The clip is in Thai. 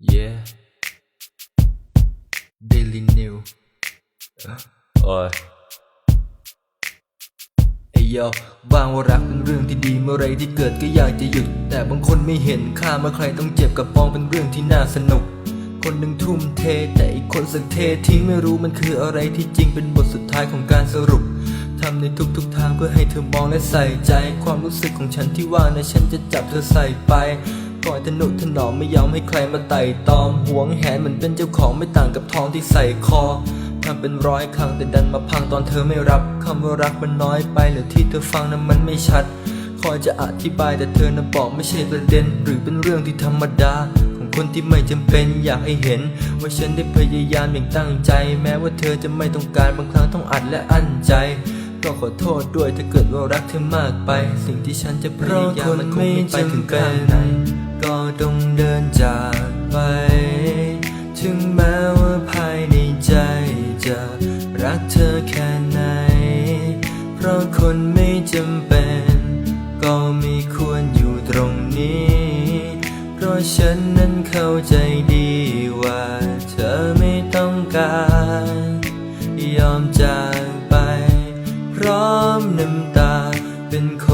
Yeah Daily New โอ้ยไอ้ยอบางว่ารักเป็นเรื่องที่ดีเมื่อไรที่เกิดก็อยากจะหยุด แต่บางคนไม่เห็นค่าเมื่อใครต้องเจ็บกับปองเป็นเรื่องที่น่าสนุก คนหนึ่งทุ่มเท แต่อีกคนสักเททิ้งไม่รู้มันคืออะไรที่จริงเป็นบทสุดท้ายของการสรุปทำในทุกๆทางเพื่อให้เธอมองและใส่ใจ ความรู้สึกของฉันที่ว่านะฉันจะจับเธอใส่ไป อยทนุถนอมไม่ยอมให้ใครมาไต่ตอมหวงแหนเหมือนเป็นเจ้าของไม่ต่างกับทองที่ใส่คอทำเป็นร้อยครั้งแต่ดันมาพังตอนเธอไม่รับคำว่ารักมันน้อยไปหรือที่เธอฟังนั้นมันไม่ชัด คอยจะอธิบายแต่เธอน่ะบอกไม่ใช่ประเด็น หรือเป็นเรื่องที่ธรรมดาของคนที่ไม่จำเป็นอยากให้เห็น ว่าฉันได้พยายามอย่างตั้งใจ แม้ว่าเธอจะไม่ต้องการบางครั้งต้องอัดและอั้นใจ ก็ขอโทษด้วยถ้าเกิดว่ารักเธอมากไป สิ่งที่ฉันจะพยายามมันคงไม่ไปถึงข้างใน ก็ต้องเดินจากไป ถึงแม้ว่าภายในใจจะรักเธอแค่ไหน เพราะคนไม่จำเป็น ก็ไม่ควรอยู่ตรงนี้ เพราะฉันนั้นเข้าใจดีว่าเธอไม่ต้องการ ยอมจากไป พร้อมน้ำตาเป็นคน